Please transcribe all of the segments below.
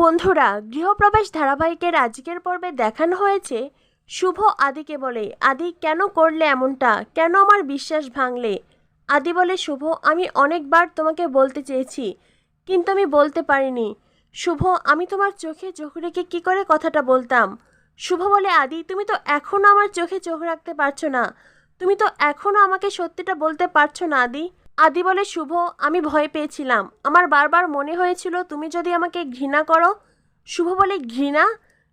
বন্ধুরা, গৃহপ্রবেশ ধারাবাহিকের আজকের পর্বে দেখানো হয়েছে, শুভ আদিকে বলে। আদি, কেন করলে এমনটা? কেন আমার বিশ্বাস ভাঙলে? আদি বলে, শুভ, আমি অনেকবার তোমাকে বলতে চেয়েছি, কিন্তু আমি বলতে পারিনি। শুভ, আমি তোমার চোখে চোখ রেখে কী করে কথাটা বলতাম? শুভ বলে, আদি, তুমি তো এখনও আমার চোখে চোখ রাখতে পারছ না। তুমি তো এখনও আমাকে সত্যিটা বলতে পারছ না, আদি। আদি বলে, শুভ, আমি ভয় পেয়েছিলাম। আমার বারবার মনে হয়েছিল, তুমি যদি আমাকে ঘৃণা করো। শুভ বলে, ঘৃণা?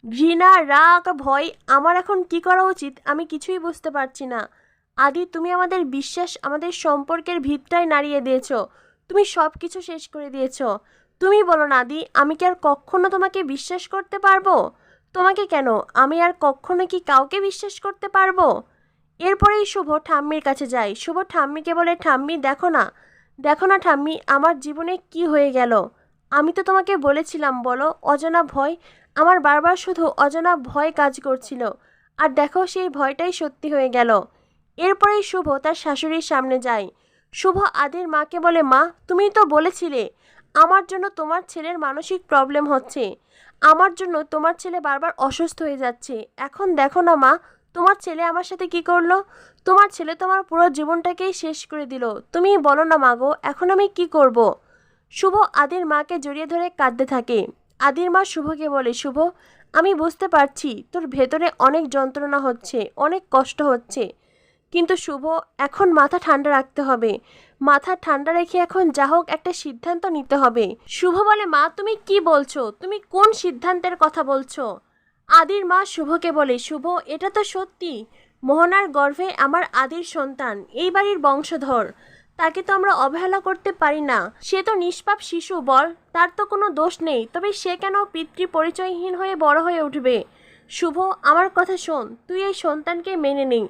ঘৃণা, রাগ, ভয়, আমার এখন কি করা উচিত? আমি কিছুই বুঝতে পারছি না। আদি, তুমি আমাদের বিশ্বাস, আমাদের সম্পর্কের ভিতটাই নাড়িয়ে দিয়েছ। তুমি সব কিছু শেষ করে দিয়েছ। তুমি বলো না, আদি, আমি কি আর কখনো তোমাকে বিশ্বাস করতে পারব? তোমাকে কেন? আমি আর কখনো কি কাউকে বিশ্বাস করতে পারব? এরপরেই শুভ ঠাম্মির কাছে যায়। শুভ ঠাম্মিকে বলে, ঠাম্মি, দেখো না দেখো না ঠাম্মি, আমার জীবনে কি হয়ে গেল? আমি তো তোমাকে বলেছিলাম, বলো, অজানা ভয়, আমার বারবার শুধু অজানা ভয় কাজ করছিল। আর দেখো, সেই ভয়টাই সত্যি হয়ে গেল। এরপরেই শুভ তার শাশুড়ির সামনে যায়। শুভ আদির মাকে বলে, মা, তুমি তো বলেছিলে, আমার জন্য তোমার ছেলের মানসিক প্রবলেম হচ্ছে। আমার জন্য তোমার ছেলে বারবার অসুস্থ হয়ে যাচ্ছে। এখন দেখো না, মা তোমার ছেলে আমার সাথে কি করল? তোমার ছেলে তোমার পুরো জীবনটাকেই শেষ করে দিল। তুমি বলো না মাগো এখন আমি কি করব। শুভ আদির মাকে জড়িয়ে ধরে কাঁদতে থাকে। আদির মা শুভকে বলে, শুভ, আমি বুঝতে পারছি তোর ভেতরে অনেক যন্ত্রণা হচ্ছে, অনেক কষ্ট হচ্ছে। কিন্তু শুভ, এখন মাথা ঠান্ডা রাখতে হবে। মাথা ঠান্ডা রেখে এখন যা হোক একটা সিদ্ধান্ত নিতে হবে। শুভ বলে, মা, তুমি কি বলছো? তুমি কোন সিদ্ধান্তের কথা বলছো? আদির মা শুভকে বলে, শুভ, এটা তো সত্যি। মোহনার গর্ভে আমার আদির সন্তান, এই বাড়ির বংশধর। তাকে তো আমরা অবহেলা করতে পারি না। সে তো নিষ্পাপ শিশু, বল। তার তো কোনো দোষ নেই। তবে সে কেন পিতৃ পরিচয়হীন হয়ে বড় হয়ে উঠবে? শুভ, আমার কথা শোন। তুই এই সন্তানকে মেনে নেই।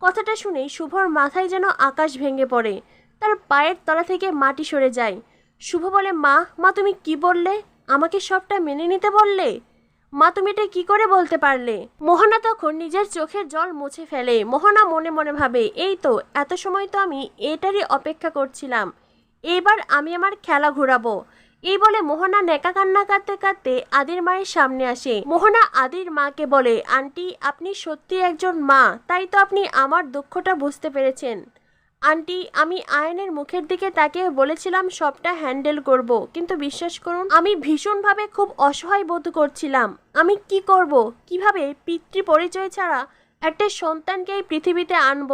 কথাটা শুনেই শুভর মাথায় যেন আকাশ ভেঙে পড়ে। তার পায়ের তলা থেকে মাটি সরে যায়। শুভ বলে, মা মা, তুমি কি বললে? আমাকে সবটা মেনে নিতে বললে? মা, তুমি এটা কি করে বলতে পারলে? মোহনা তখন নিজের চোখের জল মুছে ফেলে। মোহনা মনে মনে ভাবে, এই তো, এত সময় তো আমি এটারই অপেক্ষা করছিলাম। এবার আমি আমার খেলা ঘুরাবো। এই বলে মোহনা নেকা কান্না কাঁদতে কাঁদতে আদির মায়ের সামনে আসে। মোহনা আদির মাকে বলে, আন্টি, আপনি সত্যি একজন মা, তাই তো আপনি আমার দুঃখটা বুঝতে পেরেছেন। আন্টি, আমি আয়নের মুখের দিকে তাকিয়ে বলেছিলাম সবটা হ্যান্ডেল করব, কিন্তু বিশ্বাস করুন, আমি ভীষণভাবে খুব অসহায় বোধ করছিলাম। আমি কি করব? কীভাবে? পিতৃ পরিচয় ছাড়া একটা সন্তানকে এই পৃথিবীতে আনব?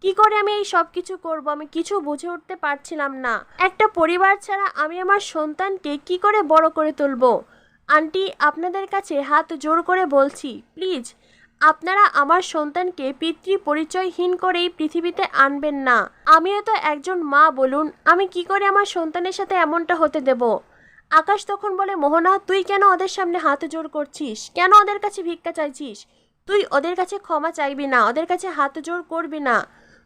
কি করে আমি এই সব কিছু করব? আমি কিছু বুঝে উঠতে পারছিলাম না। একটা পরিবার ছাড়া আমি আমার সন্তানকে কি করে বড় করে তুলবো? আন্টি, আপনাদের কাছে হাত জোর করে বলছি, প্লিজ। আপনারা আমার সন্তানকে পিতৃ পরিচয়হীন করেই পৃথিবীতে আনবেন না। আমিও তো একজন মা, বলুন, আমি কি করে আমার সন্তানের সাথে এমনটা হতে দেব? আকাশ তখন বলে, মোহনা, তুই কেন ওদের সামনে হাত জোর করছিস? কেন ওদের কাছে ভিক্ষা চাইছিস? তুই ওদের কাছে ক্ষমা চাইবি না, ওদের কাছে হাত জোর করবি না।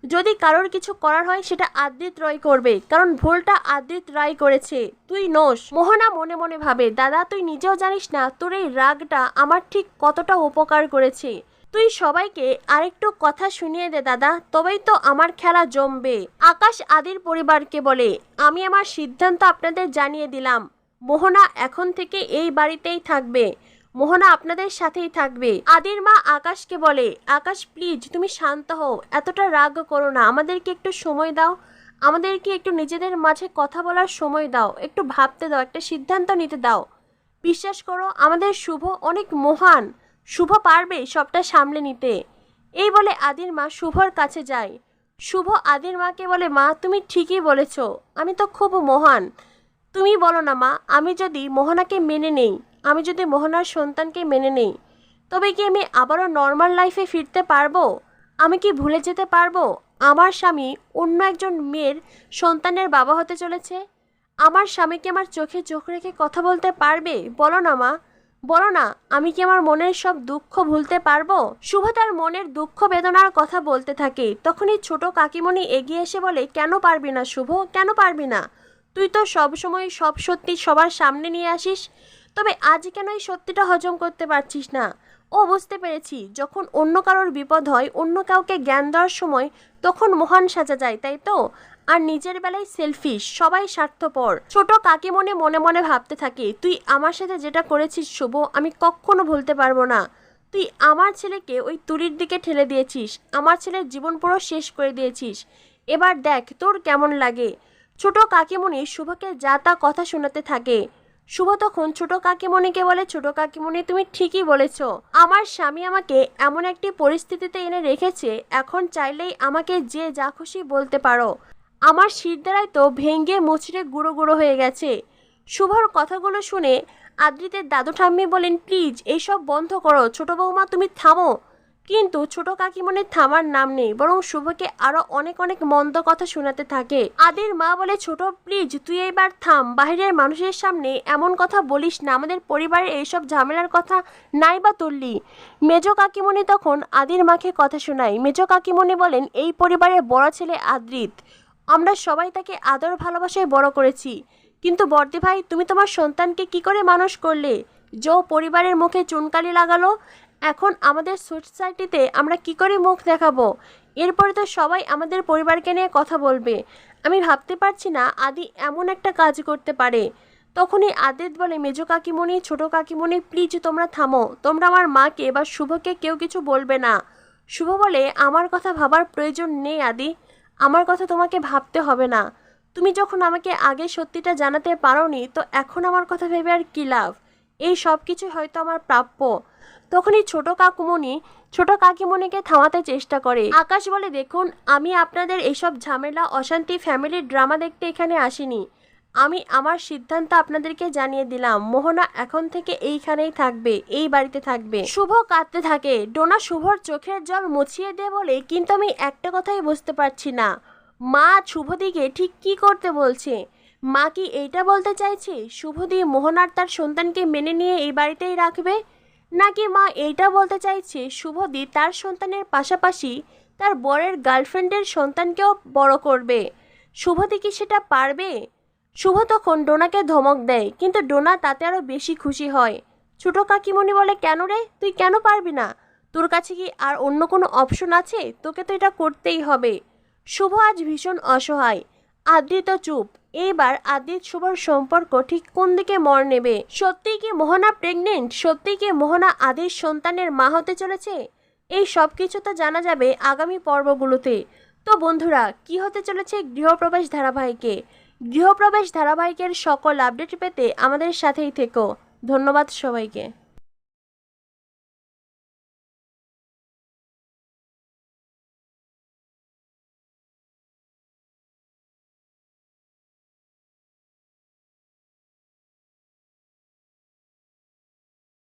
যদি কারোর কিছু করার হয়, সেটা আদ্রিত রয় করবে। কারণ ভুলটা আদ্রিত রায় করেছে। তুই নোস। মোহনা মনে মনে ভাবে, দাদা, তুই নিজেও জানিস না, তোর এই রাগটা আমার ঠিক কতটা উপকার করেছে। তুই সবাইকে আরেকটু কথা শুনিয়ে দে, দাদা, তবেই তো আমার খেলা জমবে। আকাশ আদির পরিবারকে বলে, আমি আমার সিদ্ধান্ত আপনাদের জানিয়ে দিলাম। মোহনা এখন থেকে এই বাড়িতেই থাকবে। মোহনা আপনাদের সাথেই থাকবে। আদির মা আকাশকে বলে, আকাশ প্লিজ তুমি শান্ত হও। এতটা রাগ করো না। আমাদেরকে একটু সময় দাও। আমাদেরকে একটু নিজেদের মাঝে কথা বলার সময় দাও। একটু ভাবতে দাও, একটা সিদ্ধান্ত নিতে দাও। বিশ্বাস করো, আমাদের শুভ অনেক মহান। শুভ পারবে সবটা সামলে নিতে। এই বলে আদির মা শুভর কাছে যায়। শুভ আদির মাকে বলে, মা, তুমি ঠিকই বলেছ। আমি তো খুব মহান। তুমি বলো না, মা, আমি যদি মোহনাকে মেনে নেই আমি যদি মোহনার সন্তানকে মেনে নেই, তবে কি আমি আবারও নর্মাল লাইফে ফিরতে পারব? আমি কি ভুলে যেতে পারব? আমার স্বামী অন্য একজন মেয়ের সন্তানের বাবা হতে চলেছে। আমার স্বামীকে আমার চোখে চোখ রেখে কথা বলতে পারবে? বলো না, মা। বলো না, আমি কি আমার মনের সব দুঃখ ভুলতে পারব? শুভ তার মনের দুঃখ বেদনার কথা বলতে থাকে। তখনই ছোট কাকিমণি এগিয়ে এসে বলে, কেন পারবি না শুভ? কেন পারবি না? তুই তো সবসময় সব সত্যি সবার সামনে নিয়ে আসিস। তবে আজ কেন এই সত্যিটা হজম করতে পারছিস না? ও বুঝতে পেরেছি, যখন অন্য কারোর বিপদ হয়, অন্য কাউকে জ্ঞান দেওয়ার সময় তখন মহান সাজা যায়, তাই তো? আর নিজের বেলায় সেলফিশ সবাই স্বার্থপর। ছোট কাকিমণি মনে মনে ভাবতে থাকে, তুই আমার সাথে যেটা করেছিস শুভ, আমি কখনো ভুলতে পারব না। তুই আমার ছেলেকে ওই তুরির দিকে ঠেলে দিয়েছিস, আমার ছেলের জীবন পুরো শেষ করে দিয়েছিস। এবার দেখ তোর কেমন লাগে। ছোট কাকিমণি শুভকে যা তা কথা শোনাতে থাকে। শুভ তখন, ছোট কাকিমণিকে বলে, ছোট কাকিমণি, তুমি ঠিকই বলেছ। আমার স্বামী আমাকে এমন একটি পরিস্থিতিতে এনে রেখেছে, এখন চাইলেই আমাকে যে যা খুশি বলতে পারো। আমার শিরদারাই তো ভেঙ্গে মুচড়ে গুঁড়ো গুঁড়ো হয়ে গেছে। শুভর কথাগুলো শুনে আদ্রিতের দাদু ঠাম্মি বলেন, প্লিজ এইসব বন্ধ করো। ছোট বৌমা, তুমি থামো। কিন্তু ছোট কাকিমণির থামার নাম নেই, বরং শুভকে আরও অনেক অনেক মন্দ কথা শোনাতে থাকে। আদির মা বলে, ছোট প্লিজ তুই এইবার থাম। বাইরের মানুষের সামনে এমন কথা বলিস না। আমাদের পরিবারের এইসব ঝামেলার কথা নাই বা তুললি। মেজ কাকিমণি তখন আদির মাকে কথা শোনায়। মেজ কাকিমণি বলেন, এই পরিবারের বড় ছেলে আদ্রিত। আমরা সবাই তাকে আদর, ভালোবাসায় বড় করেছি। কিন্তু বর্দি ভাই, তুমি তোমার সন্তানকে কি করে মানুষ করলে? জো পরিবারের মুখে চুনকালি লাগালো এখন আমাদের সোসাইটিতে আমরা কি করে মুখ দেখাবো? এরপরে তো সবাই আমাদের পরিবারকে নিয়ে কথা বলবে। আমি ভাবতে পারছি না আদি এমন একটা কাজ করতে পারে। তখনই আদিত বলে, মেজ কাকিমণি, ছোট কাকিমণি প্লিজ তোমরা থামো। তোমরা আমার মাকে বা শুভকে কেউ কিছু বলবে না। শুভ বলে, আমার কথা ভাবার প্রয়োজন নেই আদি। আমার কথা তোমাকে ভাবতে হবে না। তুমি যখন আমাকে আগে সত্যিটা জানাতে পারোনি, তো এখন আমার কথা ভেবে আর কী লাভ? এই সব কিছু হয়তো আমার প্রাপ্য। তখনই ছোট কাকুমণি, ছোট কাকিমণিকে থামাতে চেষ্টা করে। আকাশ বলে, দেখুন, আমি আপনাদের এইসব ঝামেলা, অশান্তি ফ্যামিলির ড্রামা দেখতে এখানে আসিনি। আমি আমার সিদ্ধান্ত আপনাদেরকে জানিয়ে দিলাম। মোহনা এখন থেকে এইখানেই থাকবে, এই বাড়িতে থাকবে। শুভ কাঁদতে থাকে। ডোনা শুভর চোখের জল মুছিয়ে দে বলে, কিন্তু আমি একটা কথাই বুঝতে পারছি না। মা শুভদিকে ঠিক কি করতে বলছে? মা কি এইটা বলতে চাইছে? শুভদি মোহনার তার সন্তানকে মেনে নিয়ে এই বাড়িতেই রাখবে? নাকি মা এইটা বলতে চাইছে, শুভদি তার সন্তানের পাশাপাশি তার বরের গার্লফ্রেন্ডের সন্তানকেও বড় করবে? শুভদি কি সেটা পারবে? শুভ তখন ডোনাকে ধমক দেয়, কিন্তু ডোনা তাতে আরও বেশি খুশি হয়। ছোট কাকিমণি বলে, কেন রে? তুই কেন পারবি না? তোর কাছে কি আর অন্য কোনো অপশন আছে? তোকে তো এটা করতেই হবে। শুভ আজ ভীষণ অসহায়। আদ্রিত চুপ। এইবার আদ্রিত শুভর সম্পর্ক ঠিক কোন দিকে মর নেবে? সত্যিই কি মোহনা প্রেগনেন্ট সত্যি কি মোহনা আদির সন্তানের মা হতে চলেছে? এই সব কিছু তো জানা যাবে আগামী পর্বগুলোতে। তো বন্ধুরা, কি হতে চলেছে গৃহপ্রবেশ ধারাবাহিকে? গৃহপ্রবেশ ধারাবাহিকের সকল আপডেট পেতে আমাদের সাথেই থেকো। ধন্যবাদ সবাইকে।